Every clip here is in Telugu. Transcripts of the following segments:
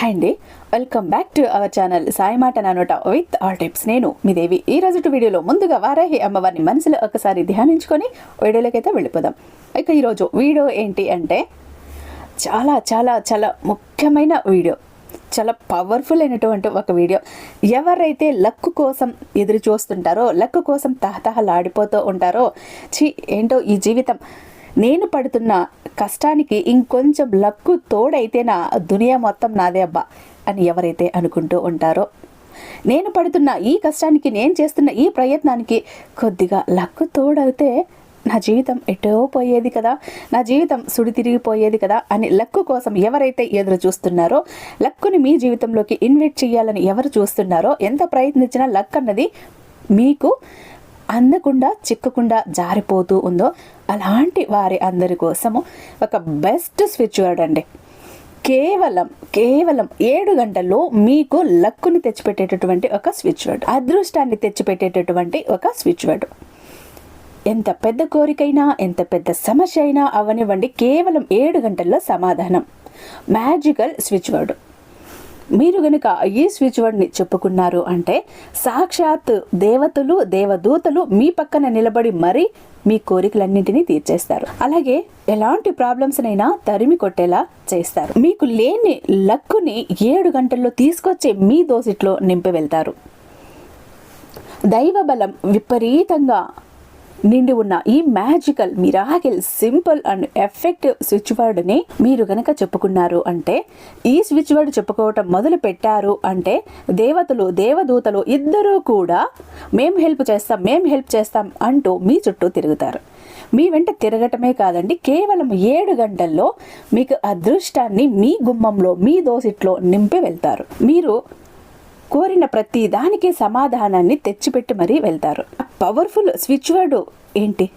హాయ్ అండి. Welcome back to our channel Sai మాట నానోట విత్ ఆల్ టిప్స్ నేను మీ దేవి. ఈ రోజు వీడియోలో ముందుగా వారాహి అమ్మవారిని మనసులో ఒకసారి ధ్యానించుకొని వీడియోలోకి అయితే వెళ్ళిపోదాం. ఇక ఈరోజు వీడియో ఏంటి అంటే చాలా చాలా చాలా ముఖ్యమైన వీడియో. చాలా పవర్ఫుల్ అయినటువంటి ఒక వీడియో. ఎవరైతే లక్కు కోసం ఎదురు చూస్తుంటారో లక్కు కోసం తహతహలాడిపోతూ ఉంటారో ఛీ ఏంటో ఈ జీవితం నేను పడుతున్న కష్టానికి ఇంకొంచెం లక్కు తోడైతే నా దునియా మొత్తం నాదే అబ్బా అని ఎవరైతే అనుకుంటూ ఉంటారో నేను పడుతున్న ఈ కష్టానికి నేను చేస్తున్న ఈ ప్రయత్నానికి కొద్దిగా లక్కు తోడైతే నా జీవితం ఎటో పోయేది కదా నా జీవితం సుడి తిరిగిపోయేది కదా అని లక్కు కోసం ఎవరైతే ఎదురు చూస్తున్నారో లక్కుని మీ జీవితంలోకి ఇన్వైట్ చేయాలని ఎవరు చూస్తున్నారో ఎంత ప్రయత్నించినా లక్ అన్నది మీకు అందకుండా చిక్కకుండా జారిపోతూ ఉందో అలాంటి వారి అందరి కోసము ఒక బెస్ట్ స్విచ్ వర్డ్ అండి. కేవలం కేవలం ఏడు గంటల్లో మీకు లక్కుని తెచ్చిపెట్టేటటువంటి ఒక స్విచ్ వర్డ్ అదృష్టాన్ని తెచ్చిపెట్టేటటువంటి ఒక స్విచ్ వర్డ్ ఎంత పెద్ద కోరికైనా ఎంత పెద్ద సమస్య అయినా అవనివ్వండి కేవలం ఏడు గంటల్లో సమాధానం. మ్యాజికల్ స్విచ్ వర్డ్ మీరు గనుక ఈ స్విచ్ వర్డ్ని చెప్పుకున్నారు అంటే సాక్షాత్ దేవతలు దేవదూతలు మీ పక్కన నిలబడి మరీ మీ కోరికలన్నింటినీ తీర్చేస్తారు. అలాగే ఎలాంటి ప్రాబ్లమ్స్నైనా తరిమి కొట్టేలా చేస్తారు. మీకు లేని లక్కుని ఏడు గంటల్లో తీసుకొచ్చే మీ దోసిట్లో నింపి వెళ్తారు. దైవ బలం విపరీతంగా నిండి ఉన్న ఈ magical miracle simple and effective switch వర్డ్ని మీరు గనక చెప్పుకున్నారు అంటే ఈ స్విచ్ వర్డ్ చెప్పుకోవటం మొదలు పెట్టారు అంటే దేవతలు దేవదూతలు ఇద్దరూ కూడా మేము హెల్ప్ చేస్తాం మేము హెల్ప్ చేస్తాం అంటూ మీ చుట్టూ తిరుగుతారు. మీ వెంట తిరగటమే కాదండి కేవలం ఏడు గంటల్లో మీకు అదృష్టాన్ని మీ గుమ్మంలో మీ దోసిట్లో నింపి వెళ్తారు. మీరు కోరిన ప్రతి దానికి సమాధానాన్ని తెచ్చిపెట్టి మరీ వెళ్తారు. పవర్ఫుల్ స్విచ్ వర్డ్ ఏంటి?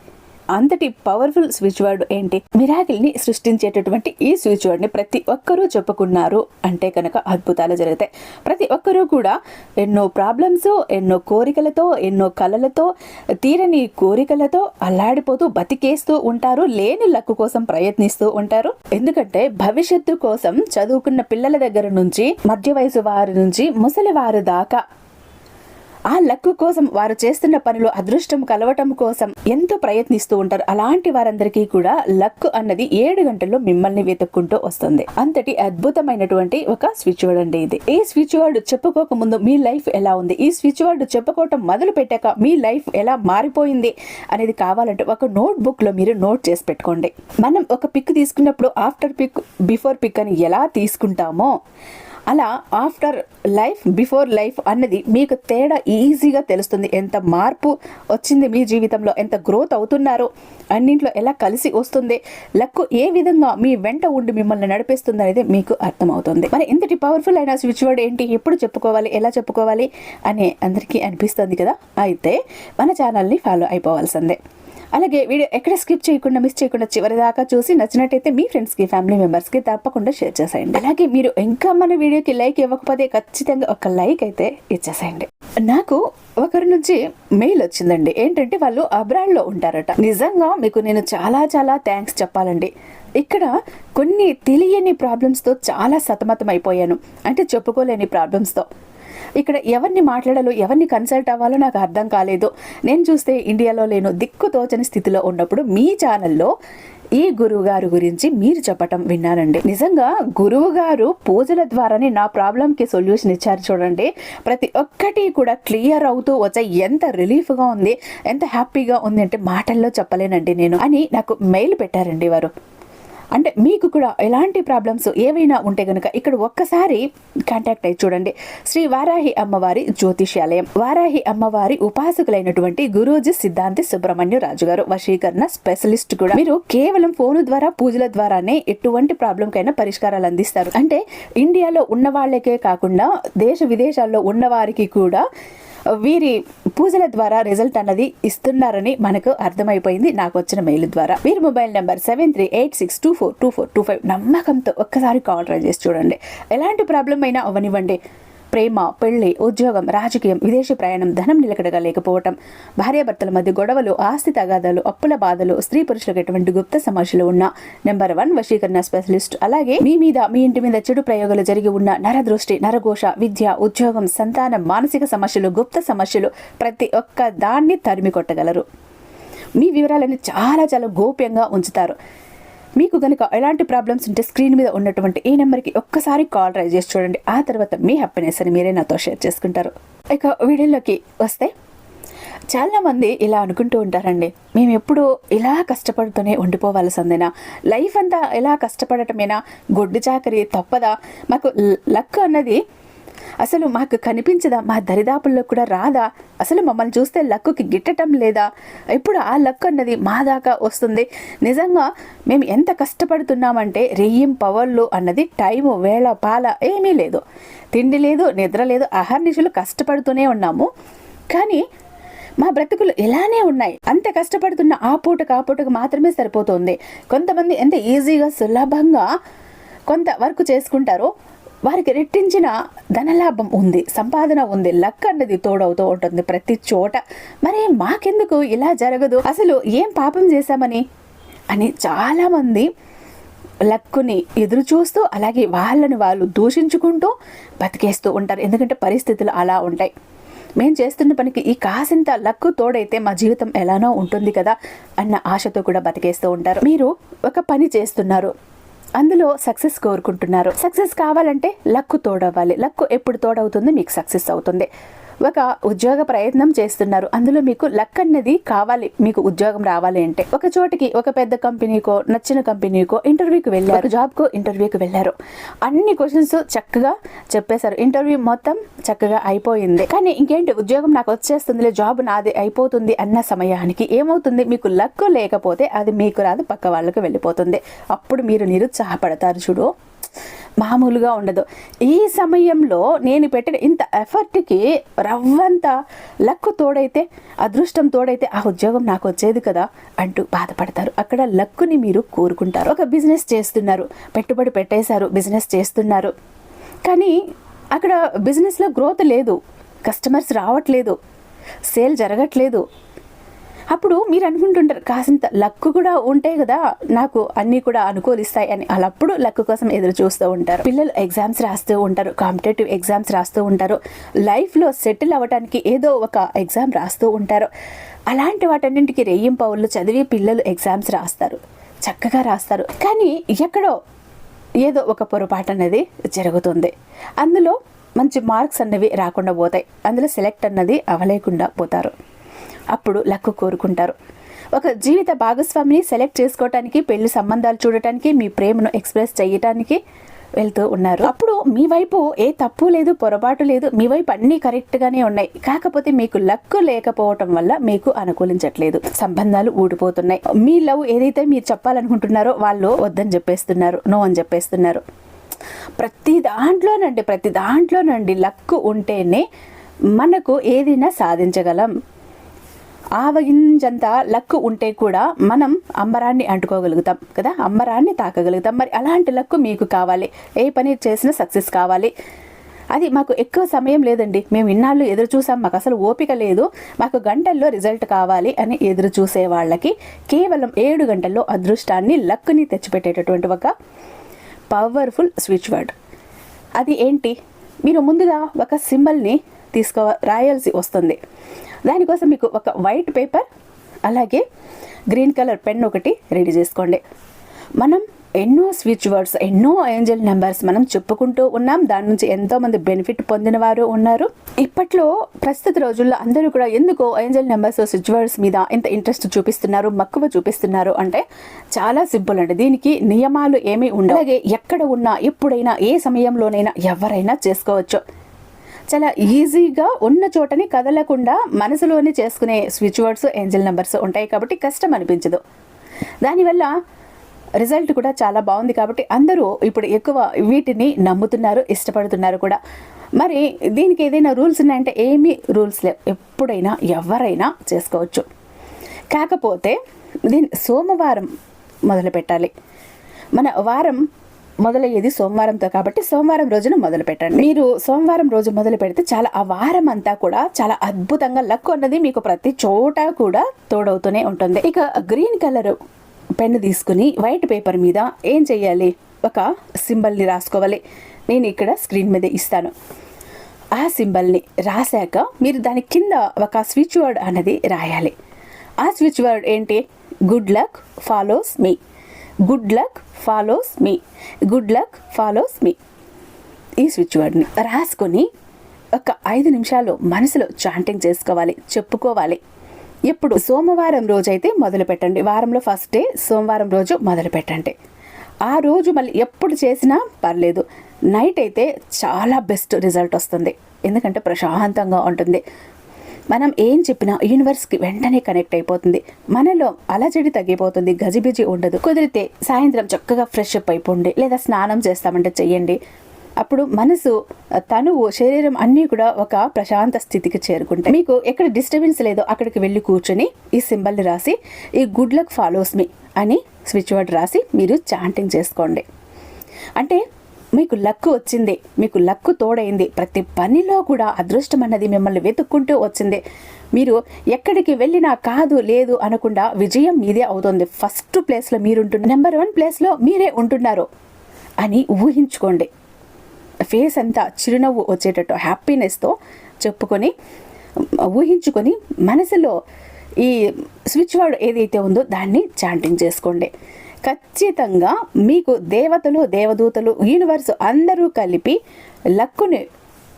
అంతటి పవర్ఫుల్ స్విచ్ వర్డ్ ఏంటి? మిరాకిల్ని సృష్టించేటటువంటి ఈ స్విచ్ వర్డ్ని ప్రతి ఒక్కరూ చెప్పుకున్నారు. అంటే కనుక అద్భుతాలు జరుగుతాయి ప్రతి ఒక్కరూ కూడా ఎన్నో ప్రాబ్లమ్స్ ఎన్నో కోరికలతో ఎన్నో కలలతో తీరని కోరికలతో అల్లాడిపోతూ బతికేస్తూ ఉంటారు లేని లక్కు కోసం ప్రయత్నిస్తూ ఉంటారు. ఎందుకంటే భవిష్యత్తు కోసం చదువుకున్న పిల్లల దగ్గర నుంచి మధ్య వయసు వారి నుంచి ముసలి వారి దాకా ఆ లక్కు కోసం వారు చేస్తున్న పనిలో అదృష్టం కలవటం కోసం ఎంతో ప్రయత్నిస్తూ ఉంటారు. అలాంటి వారందరికీ కూడా లక్ అన్నది ఏడు గంటల్లో మిమ్మల్ని వెతుక్కుంటూ వస్తుంది. అంతటి అద్భుతమైనటువంటి ఒక స్విచ్ వర్డ్ అండి ఇది. ఈ స్విచ్ వర్డ్ చెప్పుకోక ముందు మీ లైఫ్ ఎలా ఉంది? ఈ స్విచ్ వర్డ్ చెప్పుకోవటం మొదలు పెట్టాక మీ లైఫ్ ఎలా మారిపోయింది అనేది కావాలంటే ఒక నోట్ బుక్లో మీరు నోట్ చేసి పెట్టుకోండి. మనం ఒక పిక్ తీసుకున్నప్పుడు ఆఫ్టర్ పిక్ బిఫోర్ పిక్ అని ఎలా తీసుకుంటామో అలా ఆఫ్టర్ లైఫ్ బిఫోర్ లైఫ్ అన్నది మీకు తేడా ఈజీగా తెలుస్తుంది. ఎంత మార్పు వచ్చింది మీ జీవితంలో ఎంత గ్రోత్ అవుతున్నారో అన్నింట్లో ఎలా కలిసి వస్తుంది లక్కు ఏ విధంగా మీ వెంట ఉండి మిమ్మల్ని నడిపిస్తుంది అనేది మీకు అర్థమవుతుంది. మరి ఇంతటి పవర్ఫుల్ అయిన స్విచ్ వర్డ్ ఏంటి? ఎప్పుడు చెప్పుకోవాలి? ఎలా చెప్పుకోవాలి? అని అందరికీ అనిపిస్తుంది కదా? అయితే మన ఛానల్ని ఫాలో అయిపోవాల్సిందే. అలాగే వీడియో ఎక్కడ స్కిప్ చేయకుండా మిస్ చేయకుండా చివరి దాకా చూసి నచ్చినట్టయితే మీ ఫ్రెండ్స్కి ఫ్యామిలీ మెంబర్స్కి తప్పకుండా షేర్ చేసేయండి. అలాగే మీరు ఇంకా మన వీడియోకి లైక్ ఇవ్వకపోతే ఖచ్చితంగా ఒక లైక్ అయితే ఇచ్చేసేయండి. నాకు ఒకరి నుంచి మెయిల్ వచ్చిందండి. ఏంటంటే వాళ్ళు అబ్రాడ్లో ఉంటారట. నిజంగా మీకు నేను చాలా చాలా థ్యాంక్స్ చెప్పాలండి. ఇక్కడ కొన్ని తెలియని ప్రాబ్లమ్స్తో చాలా సతమతం అయిపోయాను అంటే చెప్పుకోలేని ప్రాబ్లమ్స్తో ఇక్కడ ఎవరిని మాట్లాడాలో ఎవరిని కన్సల్ట్ అవ్వాలో నాకు అర్థం కాలేదు. నేను చూస్తే ఇండియాలో లేను దిక్కు తోచని స్థితిలో ఉన్నప్పుడు మీ ఛానల్లో ఈ గురువుగారు గురించి మీరు చెప్పటం విన్నానండి. నిజంగా గురువుగారు పూజల ద్వారానే నా ప్రాబ్లంకి సొల్యూషన్ ఇచ్చారు చూడండి. ప్రతి ఒక్కటి కూడా క్లియర్ అవుతూ వచ్చాయి ఎంత రిలీఫ్గా ఉంది ఎంత హ్యాపీగా ఉంది అంటే మాటల్లో చెప్పలేనండి నేను అని నాకు మెయిల్ పెట్టారండి వారు. అంటే మీకు కూడా ఎలాంటి ప్రాబ్లమ్స్ ఏవైనా ఉంటే గనుక ఇక్కడ ఒక్కసారి కాంటాక్ట్ అయ్యి చూడండి. శ్రీ వారాహి అమ్మవారి జ్యోతిష్యాలయం. వారాహి అమ్మవారి ఉపాసకులైనటువంటి గురూజీ సిద్ధాంతి సుబ్రహ్మణ్య రాజు గారు వశీకరణ స్పెషలిస్ట్ కూడా. మీరు కేవలం ఫోన్ ద్వారా పూజల ద్వారానే ఎటువంటి ప్రాబ్లం కైనా పరిష్కారాలు అందిస్తారు. అంటే ఇండియాలో ఉన్న వాళ్ళకే కాకుండా దేశ విదేశాల్లో ఉన్న వారికి కూడా వీరి పూజల ద్వారా రిజల్ట్ అన్నది ఇస్తున్నారని మనకు అర్థమైపోయింది నాకు వచ్చిన మెయిల్ ద్వారా. వీరి mobile number seven three eight six two four two four two five నమ్మకంతో ఒక్కసారి కాల్ ట్రై చేసి చూడండి. ఎలాంటి ప్రాబ్లం అయినా అవనివ్వండి. ప్రేమ పెళ్ళి ఉద్యోగం రాజకీయం విదేశీ ప్రయాణం ధనం నిలకడగా లేకపోవటం భార్యాభర్తల మధ్య గొడవలు ఆస్తి తగాదాలు అప్పుల బాధలు స్త్రీ పురుషులకు ఎటువంటి గుప్త సమస్యలు ఉన్న నెంబర్ వన్ వశీకరణ స్పెషలిస్ట్ అలాగే మీ మీద మీ ఇంటి మీద చెడు ప్రయోగాలు జరిగి ఉన్న నరదృష్టి నరఘోష విద్య ఉద్యోగం సంతానం మానసిక సమస్యలు గుప్త సమస్యలు ప్రతి ఒక్క దాన్ని తరిమి కొట్టగలరు. మీ వివరాలను చాలా చాలా గోప్యంగా ఉంచుతారు. మీకు కనుక ఎలాంటి ప్రాబ్లమ్స్ ఉంటే స్క్రీన్ మీద ఉన్నటువంటి ఈ నెంబర్కి ఒక్కసారి కాల్ ట్రై చేసి చూడండి. ఆ తర్వాత మీ హ్యాపీనెస్ అని మీరే నాతో షేర్ చేసుకుంటారు. ఇక వీడియోలోకి వస్తే చాలామంది ఇలా అనుకుంటూ ఉంటారండి. మేము ఎప్పుడూ ఇలా కష్టపడుతూనే ఉండిపోవాల్సిందేనా? లైఫ్ అంతా ఎలా కష్టపడటమేనా? గొడ్డు చాకరి తప్పదా? మాకు లక్ అన్నది అసలు మాకు కనిపించదా? మా దరిదాపుల్లో కూడా రాదా? అసలు మమ్మల్ని చూస్తే లక్కుకి గిట్టటం లేదా? ఇప్పుడు ఆ లక్ అన్నది మా దాకా వస్తుంది. నిజంగా మేము ఎంత కష్టపడుతున్నామంటే రెయ్యం పవర్లు అన్నది టైము వేళ పాల ఏమీ లేదు. తిండి లేదు నిద్ర లేదు అహర్నిశలు కష్టపడుతూనే ఉన్నాము. కానీ మా బ్రతుకులు ఇలానే ఉన్నాయి. అంత కష్టపడుతున్న ఆ పూటకు ఆ పూటకు మాత్రమే సరిపోతుంది. కొంతమంది ఎంత ఈజీగా సులభంగా కొంత వర్క్ చేసుకుంటారో. వారికి రెట్టించిన ధనలాభం ఉంది సంపాదన ఉంది లక్ అన్నది తోడవుతూ ఉంటుంది ప్రతి చోట. మరి మాకెందుకు ఇలా జరగదు? అసలు ఏం పాపం చేశామని? అని చాలామంది లక్కుని ఎదురు చూస్తూ అలాగే వాళ్ళని వాళ్ళు దూషించుకుంటూ బతికేస్తూ ఉంటారు. ఎందుకంటే పరిస్థితులు అలా ఉంటాయి. మేము చేస్తున్న పనికి ఈ కాసింత లక్కు తోడైతే మా జీవితం ఎలానో ఉంటుంది కదా అన్న ఆశతో కూడా బతికేస్తూ ఉంటారు. మీరు ఒక పని చేస్తున్నారు. అందులో సక్సెస్ కోరుకుంటున్నారు. సక్సెస్ కావాలంటే లక్కు తోడవ్వాలి. లక్కు ఎప్పుడు తోడవుతుంది? మీకు సక్సెస్ అవుతుంది. ఒక ఉద్యోగ ప్రయత్నం చేస్తున్నారు. అందులో మీకు లక్ అన్నది కావాలి. మీకు ఉద్యోగం రావాలి అంటే. ఒక చోటికి ఒక పెద్ద కంపెనీకో నచ్చిన కంపెనీకో ఇంటర్వ్యూకి వెళ్ళారు. జాబ్కో ఇంటర్వ్యూకి వెళ్ళారు. అన్ని క్వశ్చన్స్ చక్కగా చెప్పేశారు. ఇంటర్వ్యూ మొత్తం చక్కగా అయిపోయింది. కానీ ఇంకేంటి? ఉద్యోగం నాకు వచ్చేస్తుంది జాబ్ నాది అయిపోతుంది అన్న సమయానికి ఏమవుతుంది? మీకు లక్ లేకపోతే అది మీకు రాదు పక్క వాళ్ళకి వెళ్ళిపోతుంది. అప్పుడు మీరు నిరుత్సాహపడతారు చూడు. మామూలుగా ఉండదు. ఈ సమయంలో నేను పెట్టిన ఇంత ఎఫర్ట్కి రవ్వంత లక్ తోడైతే అదృష్టం తోడైతే ఆ ఉద్యోగం నాకు వచ్చేది కదా అంటూ బాధపడతారు. అక్కడ లక్కుని మీరు కోరుకుంటారు. ఒక బిజినెస్ చేస్తున్నారు. పెట్టుబడి పెట్టేశారు. బిజినెస్ చేస్తున్నారు. కానీ అక్కడ బిజినెస్లో గ్రోత్ లేదు. కస్టమర్స్ రావట్లేదు. సేల్ జరగట్లేదు. అప్పుడు మీరు అనుకుంటుంటారు కాసింత లక్ కూడా ఉంటే కదా నాకు అన్నీ కూడా అనుకూలిస్తాయి అని. అలాప్పుడు లక్ కోసం ఎదురు చూస్తూ ఉంటారు. పిల్లలు ఎగ్జామ్స్ రాస్తూ ఉంటారు కాంపిటేటివ్ ఎగ్జామ్స్ రాస్తూ ఉంటారు. లైఫ్లో సెటిల్ అవ్వడానికి ఏదో ఒక ఎగ్జామ్ రాస్తూ ఉంటారు. అలాంటి వాటన్నింటికి రెయ్యం పౌర్లు చదివి పిల్లలు ఎగ్జామ్స్ రాస్తారు. చక్కగా రాస్తారు. కానీ ఎక్కడో ఏదో ఒక పొరపాటు అనేది జరుగుతుంది. అందులో మంచి మార్క్స్ అన్నవి రాకుండా పోతాయి. అందులో సెలెక్ట్ అన్నది అవలేకుండా పోతారు. అప్పుడు లక్కు కోరుకుంటారు. ఒక జీవిత భాగస్వామిని సెలెక్ట్ చేసుకోవటానికి పెళ్ళి సంబంధాలు చూడటానికి మీ ప్రేమను ఎక్స్ప్రెస్ చేయటానికి వెళ్తూ ఉన్నారు. అప్పుడు మీ వైపు ఏ తప్పు లేదు పొరపాటు లేదు మీ వైపు అన్నీ కరెక్ట్గానే ఉన్నాయి. కాకపోతే మీకు లక్ లేకపోవటం వల్ల మీకు అనుకూలించట్లేదు. సంబంధాలు ఊడిపోతున్నాయి. మీ లవ్ ఏదైతే మీరు చెప్పాలనుకుంటున్నారో వాళ్ళు వద్దని చెప్పేస్తున్నారు నో అని చెప్పేస్తున్నారు. ప్రతి దాంట్లోనండి ప్రతి దాంట్లోనండి లక్ ఉంటేనే మనకు ఏదైనా సాధించగలం. ఆవగించంత లక్కు ఉంటే కూడా మనం అంబరాన్ని అంటుకోగలుగుతాం కదా? అంబరాన్ని తాకగలుగుతాం. మరి అలాంటి లక్కు మీకు కావాలి. ఏ పని చేసినా సక్సెస్ కావాలి. అది మాకు ఎక్కువ సమయం లేదండి. మేము ఇన్నాళ్ళు ఎదురు చూసాం. మాకు అసలు ఓపిక లేదు. మాకు గంటల్లో రిజల్ట్ కావాలి అని ఎదురు చూసే వాళ్ళకి కేవలం ఏడు గంటల్లో అదృష్టాన్ని లక్కుని తెచ్చిపెట్టేటటువంటి ఒక పవర్ఫుల్ స్విచ్ వర్డ్. అది ఏంటి? మీరు ముందుగా ఒక సింబల్ని తీసుకో రాయాల్సి వస్తుంది. దానికోసం మీకు ఒక వైట్ పేపర్ అలాగే గ్రీన్ కలర్ పెన్ ఒకటి రెడీ చేసుకోండి. మనం ఎన్నో స్విచ్ వర్డ్స్ ఎన్నో ఏంజల్ నెంబర్స్ మనం చెప్పుకుంటూ ఉన్నాం. దాని నుంచి ఎంతోమంది బెనిఫిట్ పొందిన వారు ఉన్నారు. ఇప్పట్లో ప్రస్తుత రోజుల్లో అందరూ కూడా ఎందుకో ఏంజల్ నెంబర్స్ స్విచ్ వర్డ్స్ మీద ఇంత ఇంట్రెస్ట్ చూపిస్తున్నారు మక్కువ చూపిస్తున్నారు అంటే చాలా సింపుల్ అండి. దీనికి నియమాలు ఏమీ ఉండవు. అలాగే ఎక్కడ ఉన్నా ఎప్పుడైనా ఏ సమయంలోనైనా ఎవరైనా చేసుకోవచ్చు. చాలా ఈజీగా ఉన్న చోటని కదలకుండా మనసులోనే చేసుకునే స్విచ్ వర్డ్స్ ఏంజల్ నెంబర్స్ ఉంటాయి కాబట్టి కష్టం అనిపించదు. దానివల్ల రిజల్ట్ కూడా చాలా బాగుంది కాబట్టి అందరూ ఇప్పుడు ఎక్కువ వీటిని నమ్ముతున్నారు ఇష్టపడుతున్నారు కూడా. మరి దీనికి ఏదైనా రూల్స్ ఉన్నాయంటే ఏమీ రూల్స్ లేవు. ఎప్పుడైనా ఎవరైనా చేసుకోవచ్చు. కాకపోతే దీని సోమవారం మొదలు పెట్టాలి మన వారం మొదలయ్యేది సోమవారంతో కాబట్టి సోమవారం రోజున మొదలు పెట్టండి. మీరు సోమవారం రోజు మొదలు పెడితే చాలా ఆ వారం అంతా కూడా చాలా అద్భుతంగా లక్ అన్నది మీకు ప్రతి చోట కూడా తోడవుతూనే ఉంటుంది. ఇక గ్రీన్ కలర్ పెన్ను తీసుకుని వైట్ పేపర్ మీద ఏం చెయ్యాలి ఒక సింబల్ని రాసుకోవాలి. నేను ఇక్కడ స్క్రీన్ మీద ఇస్తాను. ఆ సింబల్ని రాశాక మీరు దాని కింద ఒక స్విచ్ వర్డ్ అనేది రాయాలి. ఆ స్విచ్ వర్డ్ ఏంటి? Good luck follows me. Good luck follows me good luck follows me ఈ స్విచ్ వర్డ్ని రాసుకొని ఒక ఐదు నిమిషాలు మనసులో చాంటింగ్ చేసుకోవాలి చెప్పుకోవాలి. ఎప్పుడు? సోమవారం రోజు అయితే మొదలు పెట్టండి. వారంలో ఫస్ట్ డే సోమవారం రోజు మొదలు పెట్టండి. ఆ రోజు మళ్ళీ ఎప్పుడు చేసినా పర్లేదు. నైట్ అయితే చాలా బెస్ట్ రిజల్ట్ వస్తుంది. ఎందుకంటే ప్రశాంతంగా ఉంటుంది. మనం ఏం చెప్పినా యూనివర్స్కి వెంటనే కనెక్ట్ అయిపోతుంది. మనలో అలజడి తగ్గిపోతుంది గజిబిజి ఉండదు. కుదిరితే సాయంత్రం చక్కగా ఫ్రెష్ అప్ అయిపోండి లేదా స్నానం చేస్తామంటే చెయ్యండి. అప్పుడు మనసు తనువు శరీరం అన్నీ కూడా ఒక ప్రశాంత స్థితికి చేరుకుంటాయి. మీకు ఎక్కడ డిస్టర్బెన్స్ లేదో అక్కడికి వెళ్ళి కూర్చొని ఈ సింబల్ని రాసి ఈ గుడ్ లక్ ఫాలోస్ మీ అని స్విచ్ వర్డ్ రాసి మీరు చాంటింగ్ చేసుకోండి. అంటే మీకు లక్ వచ్చింది మీకు లక్ తోడైంది. ప్రతి పనిలో కూడా అదృష్టం అన్నది మిమ్మల్ని వెతుక్కుంటూ వచ్చింది. మీరు ఎక్కడికి వెళ్ళినా కాదు లేదు అనకుండా విజయం మీదే అవుతుంది. ఫస్ట్ ప్లేస్లో మీరుంటున్న నెంబర్ వన్ ప్లేస్లో మీరే ఉంటున్నారు అని ఊహించుకోండి. ఫేస్ అంతా చిరునవ్వు వచ్చేటట్టు హ్యాపీనెస్తో చెప్పుకొని ఊహించుకొని మనసులో ఈ స్విచ్ వర్డ్ ఏదైతే ఉందో దాన్ని చాంటింగ్ చేసుకోండి. ఖచ్చితంగా మీకు దేవతలు దేవదూతలు యూనివర్స్ అందరూ కలిపి లక్కుని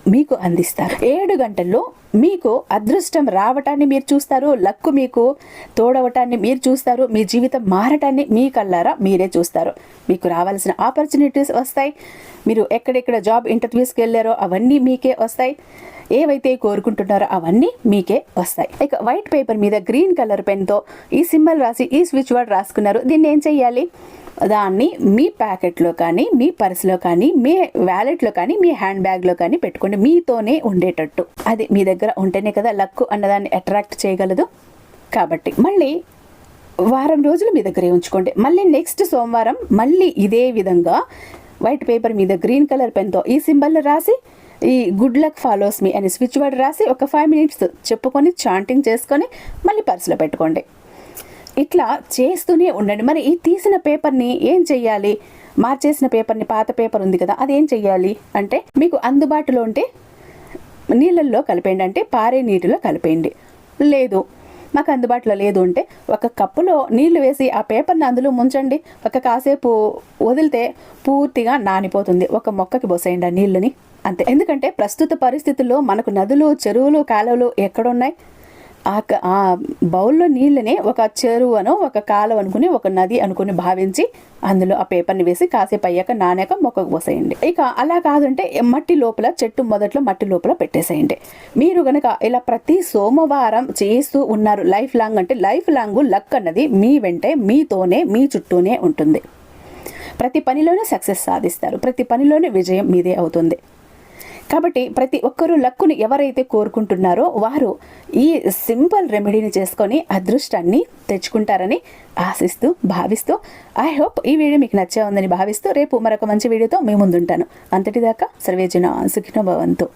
మీకు అందిస్తారు. ఏడు గంటల్లో మీకు అదృష్టం రావటాన్ని మీరు చూస్తారు. లక్కు మీకు తోడవటాన్ని మీరు చూస్తారు. మీ జీవితం మారటాన్ని మీ కళ్ళారా మీరే చూస్తారు. మీకు రావాల్సిన ఆపర్చునిటీస్ వస్తాయి. మీరు ఎక్కడెక్కడ జాబ్ ఇంటర్వ్యూస్కి వెళ్ళారో అవన్నీ మీకే వస్తాయి. ఏవైతే కోరుకుంటున్నారో అవన్నీ మీకే వస్తాయి. ఇక వైట్ పేపర్ మీద గ్రీన్ కలర్ పెన్తో ఈ సింబల్ రాసి ఈ స్విచ్ వర్డ్ రాసుకున్నారు. దీన్ని ఏం చెయ్యాలి? దాన్ని మీ ప్యాకెట్లో కానీ మీ పర్సులో కానీ మీ వ్యాలెట్లో కానీ మీ హ్యాండ్ బ్యాగ్లో కానీ పెట్టుకోండి. మీతోనే ఉండేటట్టు. అది మీ దగ్గర ఉంటేనే కదా లక్ అన్నదాన్ని అట్రాక్ట్ చేయగలదు. కాబట్టి మళ్ళీ వారం రోజులు మీ దగ్గరే ఉంచుకోండి. మళ్ళీ నెక్స్ట్ సోమవారం మళ్ళీ ఇదే విధంగా వైట్ పేపర్ మీద గ్రీన్ కలర్ పెన్తో ఈ సింబల్ రాసి ఈ గుడ్ లక్ ఫాలోస్ మీ అని స్విచ్ వర్డ్ రాసి ఒక ఫైవ్ మినిట్స్ చెప్పుకొని చాంటింగ్ చేసుకొని మళ్ళీ పర్సులో పెట్టుకోండి. ఇట్లా చేస్తూనే ఉండండి. మరి ఈ తీసిన పేపర్ని ఏం చెయ్యాలి? మార్చేసిన పేపర్ని పాత పేపర్ ఉంది కదా అది ఏం చెయ్యాలి? అంటే మీకు అందుబాటులో ఉంటే నీళ్ళల్లో కలిపేయండి. అంటే పారే నీటిలో కలిపేయండి. లేదు. మాకు అందుబాటులో లేదు అంటే ఒక కప్పులో నీళ్ళు వేసి ఆ పేపర్ని అందులో ముంచండి. ఒక కాసేపు వదిలితే పూర్తిగా నానిపోతుంది. ఒక మొక్కకి పోసేయండి ఆ నీళ్ళని. అంతే. ఎందుకంటే ప్రస్తుత పరిస్థితుల్లో మనకు నదులు చెరువులు కాలువలు ఎక్కడున్నాయి? ఆ ఆ బౌల్లో నీళ్ళని ఒక చెరువును ఒక కాలం అనుకుని ఒక నది అనుకుని భావించి అందులో ఆ పేపర్ని వేసి కాసేపు అయ్యాక నానాక మొక్కకు పోసేయండి. ఇక అలా కాదంటే మట్టి లోపల చెట్టు మొదట్లో మట్టి లోపల పెట్టేసేయండి. మీరు గనక ఇలా ప్రతి సోమవారం చేస్తూ ఉన్నారు లైఫ్ లాంగ్ అంటే లైఫ్ లాంగ్ లక్ అన్నది మీ వెంటే మీతోనే మీ చుట్టూనే ఉంటుంది. ప్రతి పనిలోనే సక్సెస్ సాధిస్తారు. ప్రతి పనిలోనే విజయం మీదే అవుతుంది. కాబట్టి ప్రతి ఒక్కరూ లక్కును ఎవరైతే కోరుకుంటున్నారో వారు ఈ సింపుల్ రెమెడీని చేసుకొని అదృష్టాన్ని తెచ్చుకుంటారని ఆశిస్తూ భావిస్తూ ఐ హోప్ ఈ వీడియో మీకు నచ్చే ఉందని భావిస్తూ రేపు మరొక మంచి వీడియోతో మీ ముందుంటాను. అంతటిదాకా సర్వేజన సుఖినోభవంతో